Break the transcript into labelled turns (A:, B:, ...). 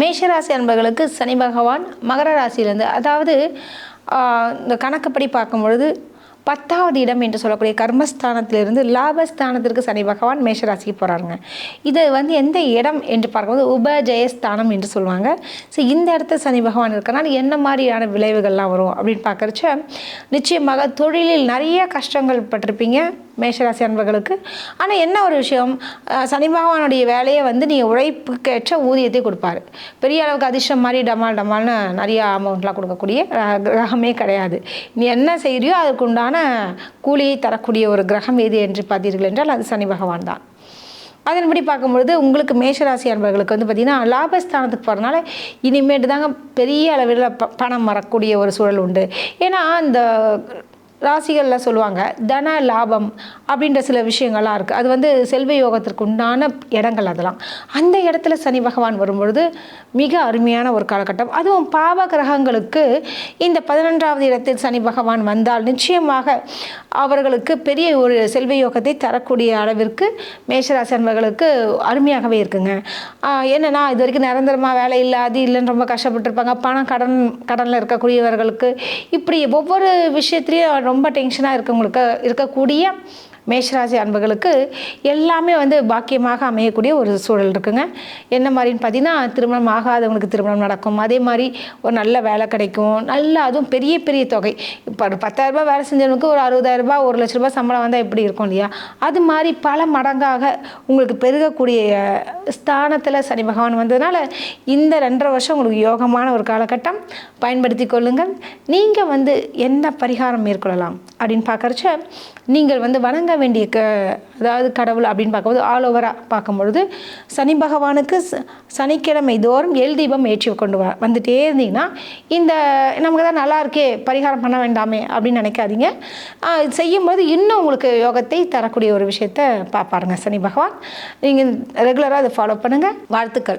A: மேஷராசி அன்பர்களுக்கு சனி பகவான் மகர ராசியிலேருந்து அதாவது இந்த கணக்குப்படி பார்க்கும் பொழுது பத்தாவது இடம் என்று சொல்லக்கூடிய கர்மஸ்தானத்திலிருந்து லாபஸ்தானத்திற்கு சனி பகவான் மேஷராசிக்கு போகிறாருங்க இது வந்து எந்த இடம் என்று பார்க்கும்போது உபஜயஸ்தானம் என்று சொல்லுவாங்க. ஸோ இந்த இடத்துல சனி பகவான் இருக்கனால என்ன மாதிரியான விளைவுகள்லாம் வரும் அப்படின்னு பார்க்குறச்ச நிச்சயமாக தொழிலில் நிறைய கஷ்டங்கள் பட்டிருப்பீங்க. மேஷராசி அன்பர்களுக்கு. ஆனால் என்ன ஒரு விஷயம்? சனி பகவானுடைய வேலையை வந்து நீங்கள் உழைப்புக்கேற்ற ஊதியத்தை கொடுப்பாரு. பெரிய அளவுக்கு அதிர்ஷ்டம் மாதிரி டமால் டமால்னு நிறைய அமௌண்ட்லாம் கொடுக்கக்கூடிய கிரகமே கிடையாது. நீ என்ன செய்கிறியோ அதுக்கு உண்டான கூலியை தரக்கூடிய ஒரு கிரகம் எது என்று பார்த்தீர்கள் என்றால் அது சனி பகவான் தான். அதன்படி பார்க்கும்பொழுது உங்களுக்கு மேஷராசி அன்பர்களுக்கு வந்து பார்த்திங்கன்னா லாபஸ்தானத்துக்கு போகிறனால இனிமேட்டு தாங்க பெரிய அளவில் ப பணம் வரக்கூடிய ஒரு சூழல் உண்டு. ஏன்னா இந்த ராசிகளில் சொல்லுவாங்க தன லாபம் அப்படின்ற சில விஷயங்கள்லாம் இருக்குது அது வந்து செல்வ யோகத்திற்கு உண்டான இடங்கள் அதெல்லாம். அந்த இடத்துல சனி பகவான் வரும்பொழுது மிக அருமையான ஒரு காலகட்டம். அதுவும் பாவ கிரகங்களுக்கு இந்த பதினொன்றாவது இடத்தில் சனி பகவான் வந்தால் நிச்சயமாக அவர்களுக்கு பெரிய ஒரு செல்வ யோகத்தை தரக்கூடிய அளவிற்கு மேஷராசி அன்பர்களுக்கு அருமையாகவே இருக்குங்க. என்னென்னா இது வரைக்கும் நிரந்தரமாக வேலை இல்லை அது இல்லைன்னு ரொம்ப கஷ்டப்பட்டிருப்பாங்க. பணம் கடன் கடனில் இருக்கக்கூடியவர்களுக்கு இப்படி ஒவ்வொரு விஷயத்துலையும் ரொம்ப டென்ஷனாக இருக்கவங்களுக்கு இருக்கக்கூடிய மேஷராசி அன்பர்களுக்கு எல்லாமே வந்து பாக்கியமாக அமையக்கூடிய ஒரு சூழல் இருக்குங்க. என்ன மாதிரின்னு பார்த்தீங்கன்னா திருமணம் ஆகாதவங்களுக்கு திருமணம் நடக்கும். அதே மாதிரி ஒரு நல்ல வேலை கிடைக்கும். நல்ல அதுவும் பெரிய பெரிய தொகை. இப்போ ஒரு பத்தாயிரரூபா வேலை செஞ்சவனுக்கு ஒரு அறுபதாயிரரூபா ஒரு லட்ச ரூபா சம்பளம் வந்தால் எப்படி இருக்கும் இல்லையா? அது மாதிரி பல மடங்காக உங்களுக்கு பெருகக்கூடிய ஸ்தானத்தில் சனி பகவான் வந்ததுனால இந்த ரெண்டரை வருஷம் உங்களுக்கு யோகமான ஒரு காலகட்டம். பயன்படுத்தி கொள்ளுங்கள். நீங்கள் வந்து என்ன பரிகாரம் மேற்கொள்ளலாம்? அப்படின்னு பார்க்குறச்ச நீங்கள் வந்து வணங்க வேண்டிய க அதாவது கடவுள் அப்படின்னு பார்க்கும்போது ஆல் ஓவராக பார்க்கும்பொழுது சனி பகவானுக்கு ச- சனிக்கிழமை தோறும் எல் தீபம் ஏற்றி கொண்டு வ வந்துட்டே இருந்தீங்கன்னா இந்த நமக்கு தான் நல்லா இருக்கே பரிகாரம் பண்ண வேண்டாமே அப்படின்னு நினைக்காதீங்க. செய்யும்போது இன்னும் உங்களுக்கு யோகத்தை தரக்கூடிய ஒரு விஷயத்தை பார்ப்பாருங்க சனி பகவான். நீங்கள் ரெகுலராக அதை ஃபாலோ பண்ணுங்கள் வாழ்த்துக்கள்.